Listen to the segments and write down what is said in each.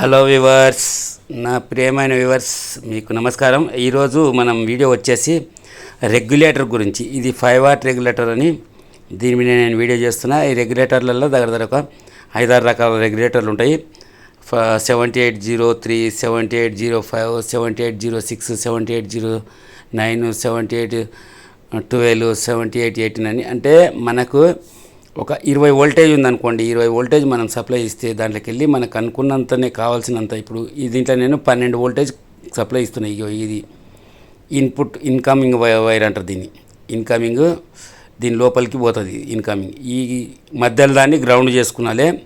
Hello viewers నా ప్రియమైన viewers మీకు నమస్కారం. ఈరోజు మనం వీడియో వచ్చేసి రెగ్యులేటర్ గురించి. ఇది ఫైవ్ వాట్ రెగ్యులేటర్ అని దీని మీద నేను వీడియో చేస్తున్నా. ఈ రెగ్యులేటర్లలో దగ్గర దగ్గర ఒక ఐదారు రకాల రెగ్యులేటర్లు ఉంటాయి. Seventy eight zero three seventy eight zero five seventy eight zero six seventy eight zero nine seventy eight twelve seventy eight eighteen అని. అంటే మనకు ఒక ఇరవై వోల్టేజ్ ఉందనుకోండి ఇరవై వోల్టేజ్ మనం సప్లై ఇస్తే దాంట్లోకి వెళ్ళి మనకు అనుకున్నంతనే కావాల్సినంత ఇప్పుడు దీంట్లో నేను పన్నెండు వోల్టేజ్ సప్లై ఇస్తున్నాయి ఇగో ఇది. ఇన్పుట్ ఇన్కమింగ్ వై- వైర్ అంటారు దీన్ని. ఇన్కమింగ్ దీని లోపలికి పోతుంది ఇన్కమింగ్. ఈ మధ్యలో దాన్ని గ్రౌండ్ చేసుకున్నాలే.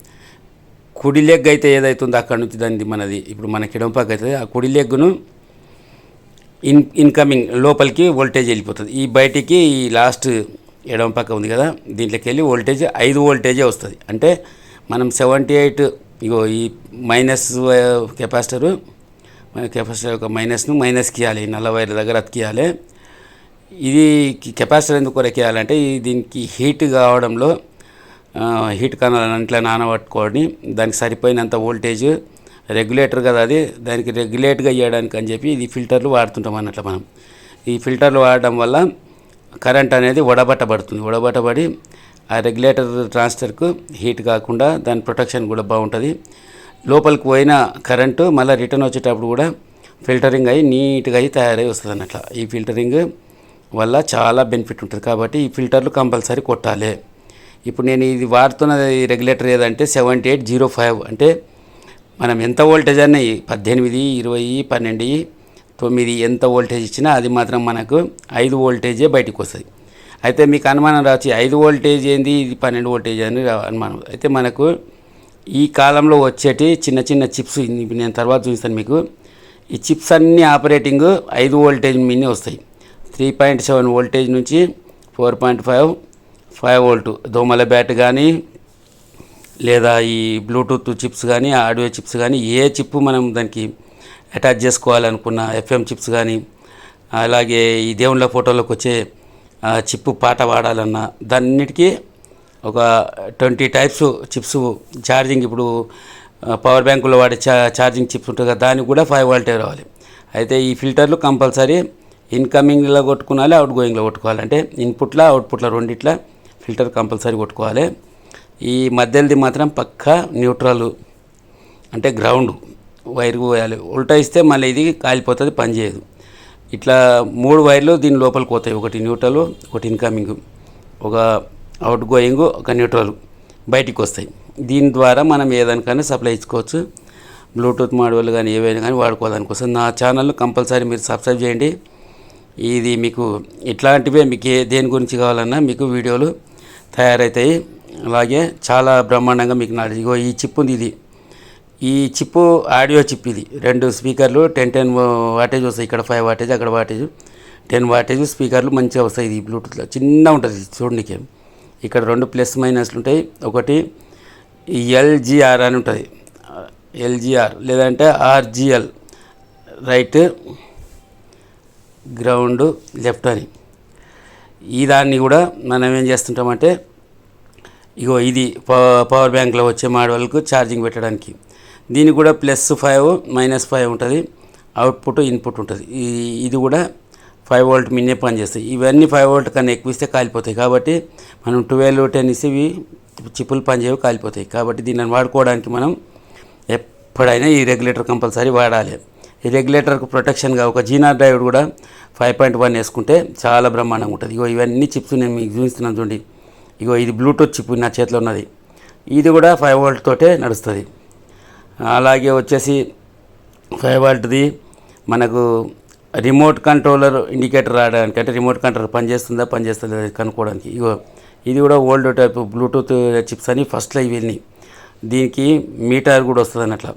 కుడి లెగ్ అయితే ఏదైతుందో అక్కడ నుంచి దాన్ని మనది ఇప్పుడు మనకి ఎడమపాకు అవుతుంది ఆ కుడి లెగ్గును ఇన్ ఇన్కమింగ్ లోపలికి వోల్టేజ్ వెళ్ళిపోతుంది. ఈ బయటికి ఈ లాస్ట్ ఎడమ పక్క ఉంది కదా దీంట్లోకి వెళ్ళి వోల్టేజ్ ఐదు వోల్టేజే వస్తుంది. అంటే మనం సెవెంటీ ఎయిట్ ఇగో ఈ మైనస్ కెపాసిటరు కెపాసిటర్ యొక్క మైనస్ను మైనస్కి ఇవ్వాలి నల్ల వైర్ దగ్గర అతికియాలి ఇది కెపాసిటర్ ఎందుకు కొరకు ఇవ్వాలంటే ఈ దీనికి హీట్ కావడంలో హీట్ కణాలను అంట్లో నానబట్టుకొని దానికి సరిపోయినంత వోల్టేజ్ రెగ్యులేటర్ కదా అది దానికి రెగ్యులేట్గా ఇవ్వడానికి అని చెప్పి ఇది ఫిల్టర్లు వాడుతుంటాం అన్నట్లు మనం. ఈ ఫిల్టర్లు వాడడం వల్ల కరెంట్ అనేది వడబట్టబడుతుంది. వడబట్టబడి ఆ రెగ్యులేటర్ ట్రాన్స్ఫర్కు హీట్ కాకుండా దాని ప్రొటెక్షన్ కూడా బాగుంటుంది. లోపలికి పోయిన కరెంటు మళ్ళీ రిటర్న్ వచ్చేటప్పుడు కూడా ఫిల్టరింగ్ అయ్యి నీట్గా అయ్యి తయారై వస్తుంది అన్నట్ల ఈ ఫిల్టరింగ్ వల్ల చాలా బెనిఫిట్ ఉంటుంది. కాబట్టి ఈ ఫిల్టర్లు కంపల్సరీ కొట్టాలి. ఇప్పుడు నేను ఇది వాడుతున్న రెగ్యులేటర్ ఏదంటే సెవెంటీ ఎయిట్ జీరో ఫైవ్ అంటే మనం ఎంత వోల్టేజ్ అన్నాయి ఈ పద్దెనిమిది ఇరవై పన్నెండు తొమ్మిది ఎంత వోల్టేజ్ ఇచ్చినా అది మాత్రం మనకు ఐదు వోల్టేజే బయటకు వస్తుంది. అయితే మీకు అనుమానం రావచ్చు ఐదు వోల్టేజ్ ఏంది ఇది పన్నెండు వోల్టేజ్ అని అనుమానం. అయితే మనకు ఈ కాలంలో వచ్చేటి చిన్న చిన్న చిప్స్ నేను తర్వాత చూపిస్తాను మీకు. ఈ చిప్స్ అన్నీ ఆపరేటింగ్ ఐదు వోల్టేజ్ మీనే వస్తాయి. త్రీ పాయింట్ సెవెన్ వోల్టేజ్ నుంచి four point five five volt. దోమల బ్యాట్ కానీ లేదా ఈ బ్లూటూత్ చిప్స్ కానీ ఆడియో చిప్స్ కానీ ఏ చిప్ మనం దానికి అటాచ్ చేసుకోవాలనుకున్న ఎఫ్ఎం చిప్స్ కానీ అలాగే ఈ దేవుళ్ళ ఫోటోలకు వచ్చే చిప్పు పాట వాడాలన్నా దాన్నిటికీ ఒక ట్వంటీ టైప్స్ చిప్స్ ఛార్జింగ్ ఇప్పుడు పవర్ బ్యాంకులో వాడే చా ఛార్జింగ్ చిప్స్ ఉంటుంది కదా దానికి కూడా ఫైవ్ వాల్టే రావాలి. అయితే ఈ ఫిల్టర్లు కంపల్సరీ ఇన్కమింగ్లో కొట్టుకోవాలి అవుట్ గోయింగ్లో కొట్టుకోవాలి. అంటే ఇన్పుట్లో అవుట్పుట్లో రెండిట్ల ఫిల్టర్ కంపల్సరీ కొట్టుకోవాలి. ఈ మధ్యలోది మాత్రం పక్కా న్యూట్రల్ అంటే గ్రౌండ్. వైర్ పోయాలి. ఉల్టా ఇస్తే మళ్ళీ ఇది కాలిపోతుంది పనిచేయదు ఇట్లా మూడు వైర్లు దీని లోపలికి పోతాయి. ఒకటి న్యూట్రల్ ఒకటి ఇన్కమింగ్. ఒక అవుట్ గోయింగ్ ఒక న్యూట్రల్ బయటికి వస్తాయి. దీని ద్వారా మనం ఏదానికైనా సప్లై ఇచ్చుకోవచ్చు. బ్లూటూత్ మాడ్యూల్ కానీ ఏవైనా కానీ వాడుకోవడానికి వస్తుంది. నా ఛానల్ కంపల్సరీ మీరు సబ్స్క్రైబ్ చేయండి. ఇది మీకు ఇట్లాంటివే మీకు ఏ దేని గురించి కావాలన్నా మీకు వీడియోలు తయారవుతాయి అలాగే చాలా బ్రహ్మాండంగా మీకు నాడు ఇగో ఈ చిప్ ఉంది ఇది. ఈ చిప్ ఆడియో చిప్ ఇది. రెండు స్పీకర్లు టెన్ టెన్ వాటేజ్ వస్తాయి. ఇక్కడ ఫైవ్ వాటేజ్ అక్కడ వాటేజ్. టెన్ వాటేజ్ స్పీకర్లు మంచిగా వస్తాయి ఇది బ్లూటూత్లో. చిన్న ఉంటుంది చూడడానికి ఇక్కడ. రెండు ప్లస్ మైనస్లు ఉంటాయి. ఒకటి ఎల్జిఆర్ అని ఉంటుంది. ఎల్జిఆర్ లేదంటే ఆర్జిఎల్. రైట్ గ్రౌండ్ లెఫ్ట్ అని. ఈ దాన్ని కూడా మనం ఏం చేస్తుంటామంటే ఇగో ఇది పవ- పవర్ బ్యాంక్లో వచ్చే మోడల్కు ఛార్జింగ్ పెట్టడానికి. దీనికి కూడా ప్లస్ ఫైవ్ మైనస్ ఫైవ్ ఉంటుంది. అవుట్పుట్ ఇన్పుట్ ఉంటుంది. ఈ ఇది కూడా ఫైవ్ వోల్ట్ మిన్నే పనిచేస్తాయి ఇవన్నీ ఫైవ్ వోల్ట్ కన్నా ఎక్కువ ఇస్తే కాలిపోతాయి. కాబట్టి మనం ట్వెల్వ్ టెన్ ఇస్తే ఇవి చిప్పులు పనిచేయవు కాలిపోతాయి. కాబట్టి దీన్ని వాడుకోవడానికి మనం ఎప్పుడైనా ఈ రెగ్యులేటర్ కంపల్సరీ వాడాలి. ఈ రెగ్యులేటర్కు ప్రొటెక్షన్గా ఒక జీనార్ డ్రైవర్ కూడా ఫైవ్ పాయింట్ వన్ వేసుకుంటే చాలా బ్రహ్మాండంగా ఉంటుంది. ఇగో ఇవన్నీ చిప్స్ నేను మీకు చూపిస్తున్నాను చూడండి. ఇగో ఇది బ్లూటూత్ చిప్ నా చేతిలో ఉన్నది. ఇది కూడా ఫైవ్ వోల్ట్ తోటే నడుస్తుంది. అలాగే వచ్చేసి ఫైవ్ వాల్ట్ది మనకు రిమోట్ కంట్రోలర్ ఇండికేటర్ రావడానికి అంటే రిమోట్ కంట్రోలర్ పనిచేస్తుందా పనిచేస్తుందా కనుక్కోవడానికి. ఇగో ఇది కూడా ఓల్డ్ టైప్ బ్లూటూత్ చిప్స్ అని ఫస్ట్లో ఇవి దీనికి మీటర్ కూడా వస్తుంది అన్నట్ల.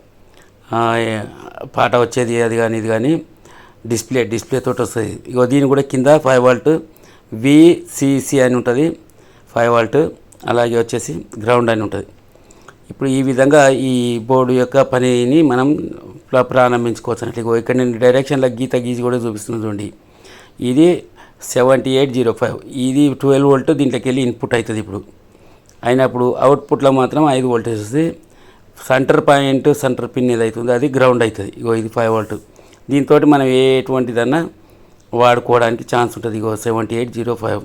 పాట వచ్చేది అది కానీ ఇది కానీ డిస్ప్లే డిస్ప్లే తోటి వస్తుంది. ఇగో దీని కూడా కింద ఫైవ్ వాల్ట్ విసిసి అని ఉంటుంది. ఫైవ్ వాల్ట్ అలాగే వచ్చేసి గ్రౌండ్ అని ఉంటుంది. ఇప్పుడు ఈ విధంగా ఈ బోర్డు యొక్క పనిని మనం ప్రారంభించుకోవచ్చు అన్నట్లు ఇగో ఇక్కడ నేను డైరెక్షన్లో గీత గీసి కూడా చూపిస్తున్నాను చూడండి. ఇది సెవెంటీ ఎయిట్ జీరో ఫైవ్ ఇది ట్వెల్వ్ వోల్ట్ దీంట్లోకి వెళ్ళి ఇన్పుట్ అవుతుంది ఇప్పుడు. అయినప్పుడు అవుట్పుట్లో మాత్రం ఐదు వోల్టేజ్ వస్తుంది. సెంటర్ పాయింట్ సెంటర్ పిన్ ఏదైతుందో అది గ్రౌండ్ అవుతుంది ఇగో ఇది ఫైవ్ వోల్ట్ దీంతో మనం ఎటువంటిదన్నా వాడుకోవడానికి ఛాన్స్ ఉంటుంది. ఇగో సెవెంటీ ఎయిట్ జీరో ఫైవ్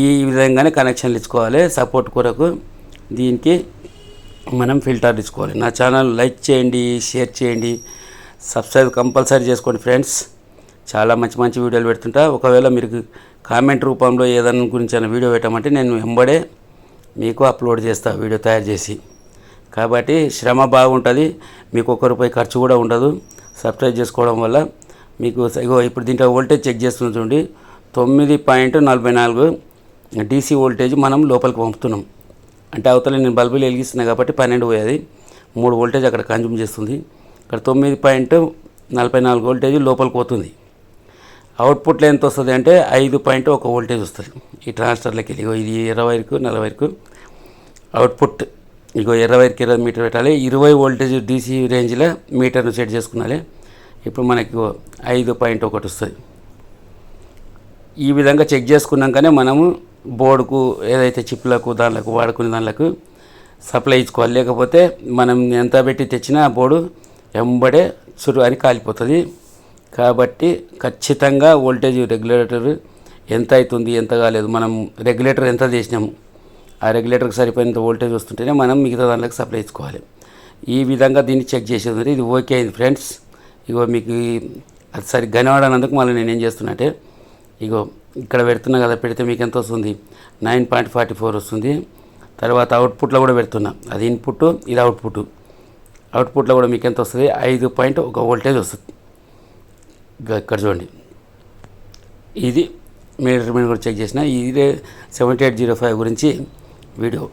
ఈ విధంగానే కనెక్షన్లు ఇచ్చుకోవాలి. సపోర్ట్ కొరకు దీనికి మనం ఫిల్టర్ తీసుకోవాలి. నా ఛానల్ లైక్ చేయండి షేర్ చేయండి సబ్స్క్రైబ్ కంపల్సరీ చేసుకోండి ఫ్రెండ్స్. చాలా మంచి మంచి వీడియోలు పెడుతుంటా. ఒకవేళ మీరు కామెంట్ రూపంలో ఏదైనా గురించి అయినా వీడియో పెట్టమంటే నేను వెంబడే మీకు అప్లోడ్ చేస్తా వీడియో తయారు చేసి. కాబట్టి శ్రమ బాగుంటుంది. మీకు ఒక్క రూపాయి ఖర్చు కూడా ఉండదు. సబ్స్క్రైబ్ చేసుకోవడం వల్ల మీకు ఇగో ఇప్పుడు దీంట్లో వోల్టేజ్ చెక్ చేస్తున్న చూడండి. తొమ్మిది పాయింట్ నలభై నాలుగు డీసీ వోల్టేజ్ మనం లోపలికి పంపుతున్నాం. అంటే అవతల నేను బల్బులు వెలిగిస్తున్నా కాబట్టి పన్నెండు పోయేది. మూడు వోల్టేజ్ అక్కడ కన్జ్యూమ్ చేస్తుంది. ఇక్కడ తొమ్మిది పాయింట్ నలభై నాలుగు వోల్టేజ్ లోపలికి పోతుంది. అవుట్పుట్లో ఎంత వస్తుంది అంటే ఐదు పాయింట్ ఒక వోల్టేజ్ వస్తుంది. ఈ ట్రాన్స్టర్లకి ఇదిగో ఇది ఇరవై వరకు నలభై వరకు అవుట్పుట్ ఇగో ఇరవై వరకు ఇరవై మీటర్ పెట్టాలి. ఇరవై వోల్టేజ్ డీసీ రేంజ్లో మీటర్ను సెట్ చేసుకున్నాలి. ఇప్పుడు మనకి ఐదు పాయింట్ ఒకటి వస్తుంది. ఈ విధంగా చెక్ చేసుకున్నాకనే మనము బోర్డుకు ఏదైతే చిప్లకు దానిలకు వాడుకునే దానిలకు సప్లై ఇచ్చుకోవాలి. లేకపోతే మనం ఎంత పెట్టి తెచ్చినా ఆ బోర్డు ఎంబడే చురు అని కాలిపోతుంది. కాబట్టి ఖచ్చితంగా వోల్టేజ్ రెగ్యులేటర్ ఎంత అవుతుంది ఎంత కాలేదు మనం రెగ్యులేటర్ ఎంత చేసినాము ఆ రెగ్యులేటర్కి సరిపోయినంత వోల్టేజ్ వస్తుంటేనే మనం మిగతా దానిలోకి సప్లై ఇచ్చుకోవాలి. ఈ విధంగా దీన్ని చెక్ చేసేది ఇది ఓకే అయింది ఫ్రెండ్స్. ఇగో మీకు అది సరి కనబడనందుకు మళ్ళీ నేను ఏం చేస్తున్నా అంటే ఇగో ఇక్కడ పెడుతున్నా కదా పెడితే మీకు ఎంత వస్తుంది? నైన్ పాయింట్ ఫార్టీ ఫోర్ వస్తుంది. తర్వాత అవుట్పుట్లో కూడా పెడుతున్నా. అది ఇన్పుట్ ఇది అవుట్పుట్. అవుట్పుట్లో కూడా మీకు ఎంత వస్తుంది? ఐదు పాయింట్ ఒక వోల్టేజ్ వస్తుంది. ఇక్కడ చూడండి. ఇది మీటర్ మీద కూడా చెక్ చేసిన ఇది సెవెంటీ ఎయిట్ జీరో ఫైవ్ గురించి వీడియో.